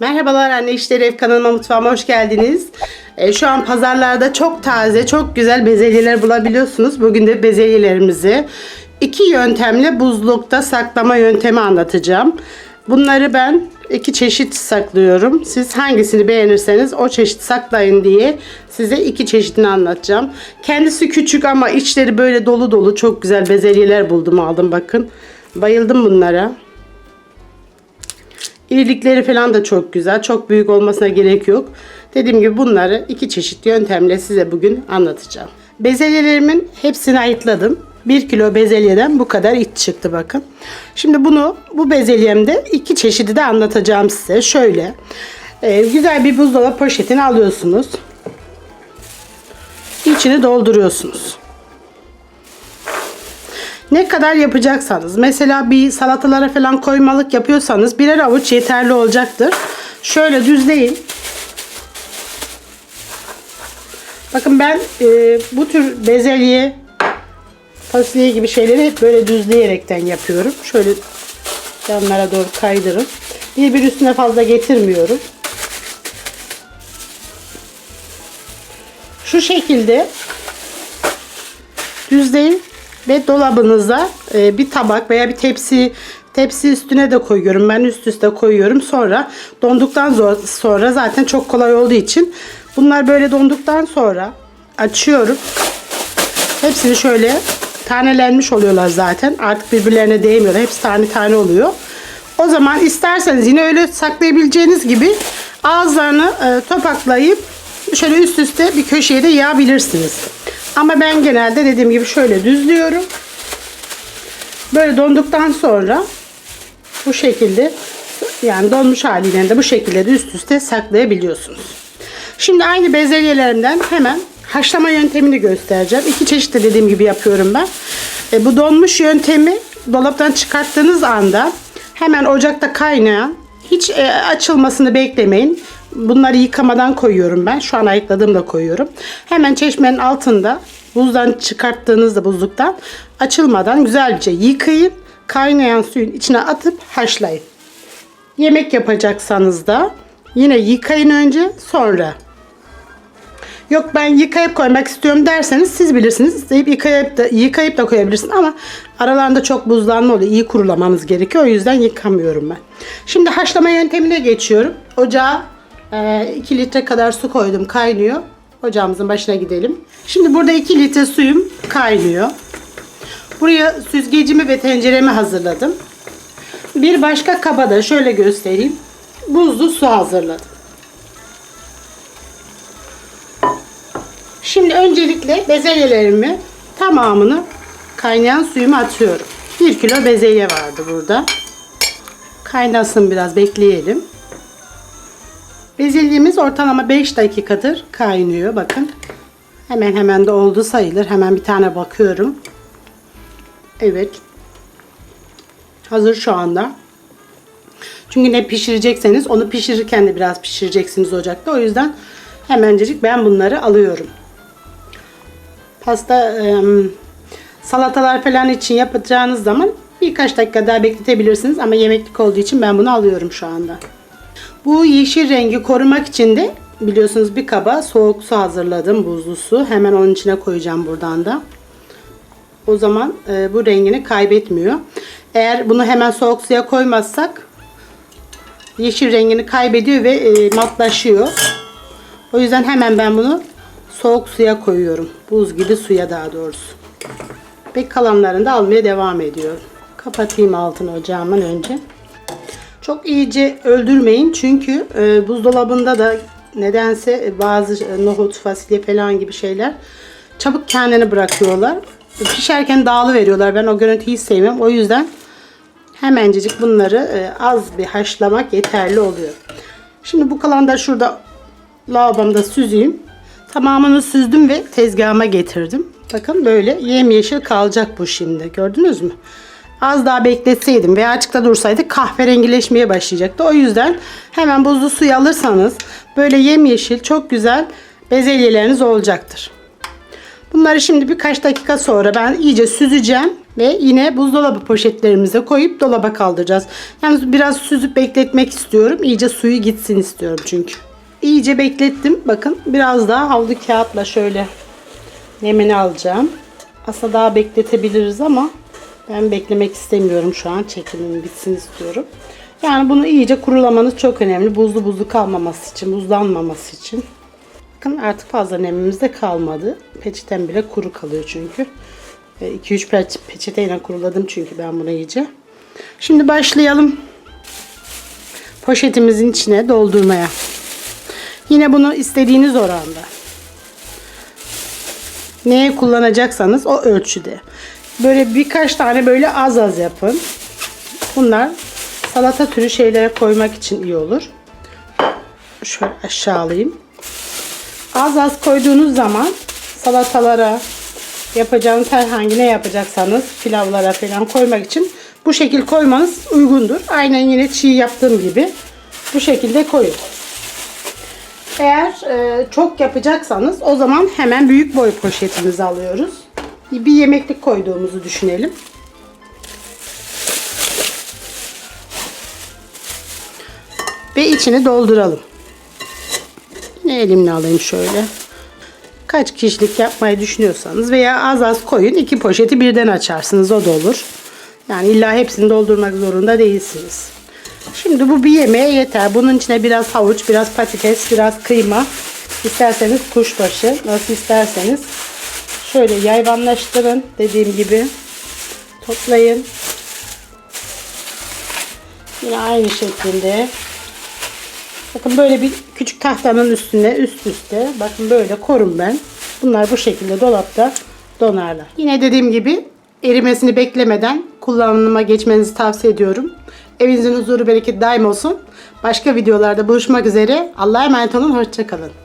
Merhabalar Anne İşleri Ev kanalıma mutfağıma hoş geldiniz. Ee, şu an pazarlarda çok taze, çok güzel bezelyeler bulabiliyorsunuz. Bugün de bezelyelerimizi iki yöntemle buzlukta saklama yöntemi anlatacağım. Bunları ben iki çeşit saklıyorum. Siz hangisini beğenirseniz o çeşit saklayın diye size iki çeşitini anlatacağım. Kendisi küçük ama içleri böyle dolu dolu çok güzel bezelyeler buldum aldım bakın. Bayıldım bunlara. İrilikleri falan da çok güzel. Çok büyük olmasına gerek yok. Dediğim gibi bunları iki çeşit yöntemle size bugün anlatacağım. Bezelyelerimin hepsini ayıtladım. 1 kilo bezelyeden bu kadar iç çıktı bakın. Şimdi bunu bu bezelyemde iki çeşidi de anlatacağım size. Şöyle e, güzel bir buzdolabı poşetini alıyorsunuz. İçini dolduruyorsunuz. Ne kadar yapacaksanız mesela bir salatalara falan koymalık yapıyorsanız birer avuç yeterli olacaktır. Şöyle düzleyin. Bakın ben e, bu tür bezelye fasulye gibi şeyleri hep böyle düzleyerekten yapıyorum. Şöyle yanlara doğru kaydırın. Bir bir üstüne fazla getirmiyorum. Şu şekilde düzleyin ve dolabınıza e, bir tabak veya bir tepsi tepsi üstüne de koyuyorum. Ben üst üste koyuyorum. Sonra donduktan sonra zaten çok kolay olduğu için bunlar böyle donduktan sonra açıyorum. Hepsini şöyle tanelenmiş oluyorlar zaten. Artık birbirlerine değmiyorlar. Hepsi tane tane oluyor. O zaman isterseniz yine öyle saklayabileceğiniz gibi ağızlarını e, topaklayıp şöyle üst üste bir köşeye de yağabilirsiniz. Ama ben genelde dediğim gibi şöyle düzlüyorum. Böyle donduktan sonra bu şekilde yani donmuş haliyle de bu şekilde de üst üste saklayabiliyorsunuz. Şimdi aynı bezelyelerimden hemen haşlama yöntemini göstereceğim. İki çeşit de dediğim gibi yapıyorum ben. E, bu donmuş yöntemi dolaptan çıkarttığınız anda hemen ocakta kaynayan hiç e, açılmasını beklemeyin. Bunları yıkamadan koyuyorum ben. Şu an ayıkladığımda koyuyorum. Hemen çeşmenin altında buzdan çıkarttığınızda buzluktan açılmadan güzelce yıkayın. Kaynayan suyun içine atıp haşlayın. Yemek yapacaksanız da yine yıkayın önce sonra. Yok ben yıkayıp koymak istiyorum derseniz siz bilirsiniz. İsteyip yıkayıp da, yıkayıp da koyabilirsin ama aralarında çok buzlanma oluyor. İyi kurulamanız gerekiyor. O yüzden yıkamıyorum ben. Şimdi haşlama yöntemine geçiyorum. Ocağa 2 litre kadar su koydum. Kaynıyor. Ocağımızın başına gidelim. Şimdi burada 2 litre suyum kaynıyor. Buraya süzgecimi ve tenceremi hazırladım. Bir başka kaba da şöyle göstereyim. Buzlu su hazırladım. Şimdi öncelikle bezelyelerimi tamamını kaynayan suyuma atıyorum. 1 kilo bezelye vardı burada. Kaynasın biraz bekleyelim. Bezelyemiz ortalama 5 dakikadır kaynıyor. Bakın. Hemen hemen de oldu sayılır. Hemen bir tane bakıyorum. Evet. Hazır şu anda. Çünkü ne pişirecekseniz onu pişirirken de biraz pişireceksiniz ocakta. O yüzden hemencecik ben bunları alıyorum. Pasta salatalar falan için yapacağınız zaman birkaç dakika daha bekletebilirsiniz. Ama yemeklik olduğu için ben bunu alıyorum şu anda. Bu yeşil rengi korumak için de biliyorsunuz bir kaba soğuk su hazırladım. Buzlu su. Hemen onun içine koyacağım buradan da. O zaman e, bu rengini kaybetmiyor. Eğer bunu hemen soğuk suya koymazsak yeşil rengini kaybediyor ve e, matlaşıyor. O yüzden hemen ben bunu soğuk suya koyuyorum. Buz gibi suya daha doğrusu. Ve kalanlarını da almaya devam ediyorum. Kapatayım altını ocağımın önce. Çok iyice öldürmeyin çünkü e, buzdolabında da nedense bazı e, nohut, fasulye falan gibi şeyler çabuk kendini bırakıyorlar. Pişerken dağılı veriyorlar. Ben o görüntüyü sevmem. O yüzden hemencecik bunları e, az bir haşlamak yeterli oluyor. Şimdi bu kalan da şurada lavabomda süzeyim. Tamamını süzdüm ve tezgahıma getirdim. Bakın böyle yemyeşil kalacak bu şimdi. Gördünüz mü? Az daha bekletseydim veya açıkta dursaydı kahverengileşmeye başlayacaktı. O yüzden hemen buzlu suyu alırsanız böyle yemyeşil çok güzel bezelyeleriniz olacaktır. Bunları şimdi birkaç dakika sonra ben iyice süzeceğim. Ve yine buzdolabı poşetlerimize koyup dolaba kaldıracağız. Yani biraz süzüp bekletmek istiyorum. İyice suyu gitsin istiyorum çünkü. İyice beklettim. Bakın biraz daha havlu kağıtla şöyle nemini alacağım. Aslında daha bekletebiliriz ama ben beklemek istemiyorum şu an. Çekimim bitsin istiyorum. Yani bunu iyice kurulamanız çok önemli. Buzlu buzlu kalmaması için, buzlanmaması için. Bakın artık fazla nemimiz de kalmadı. Peçeten bile kuru kalıyor çünkü. 2-3 peç peçeteyle kuruladım çünkü ben bunu iyice. Şimdi başlayalım poşetimizin içine doldurmaya. Yine bunu istediğiniz oranda. Neye kullanacaksanız o ölçüde. Böyle birkaç tane böyle az az yapın. Bunlar salata türü şeylere koymak için iyi olur. Şöyle aşağı alayım. Az az koyduğunuz zaman salatalara yapacağınız herhangi ne yapacaksanız pilavlara falan koymak için bu şekil koymanız uygundur. Aynen yine çiğ yaptığım gibi bu şekilde koyun. Eğer e, çok yapacaksanız o zaman hemen büyük boy poşetimizi alıyoruz. Bir yemeklik koyduğumuzu düşünelim. Ve içini dolduralım. Yine elimle alayım şöyle. Kaç kişilik yapmayı düşünüyorsanız veya az az koyun. iki poşeti birden açarsınız o da olur. Yani illa hepsini doldurmak zorunda değilsiniz. Şimdi bu bir yemeğe yeter. Bunun içine biraz havuç, biraz patates, biraz kıyma. İsterseniz kuşbaşı, nasıl isterseniz. Şöyle yayvanlaştırın dediğim gibi. Toplayın. Yine aynı şekilde. Bakın böyle bir küçük tahtanın üstüne üst üste. Bakın böyle korun ben. Bunlar bu şekilde dolapta donarlar. Yine dediğim gibi erimesini beklemeden kullanıma geçmenizi tavsiye ediyorum. Evinizin huzuru bereket daim olsun. Başka videolarda buluşmak üzere. Allah'a emanet olun. Hoşçakalın.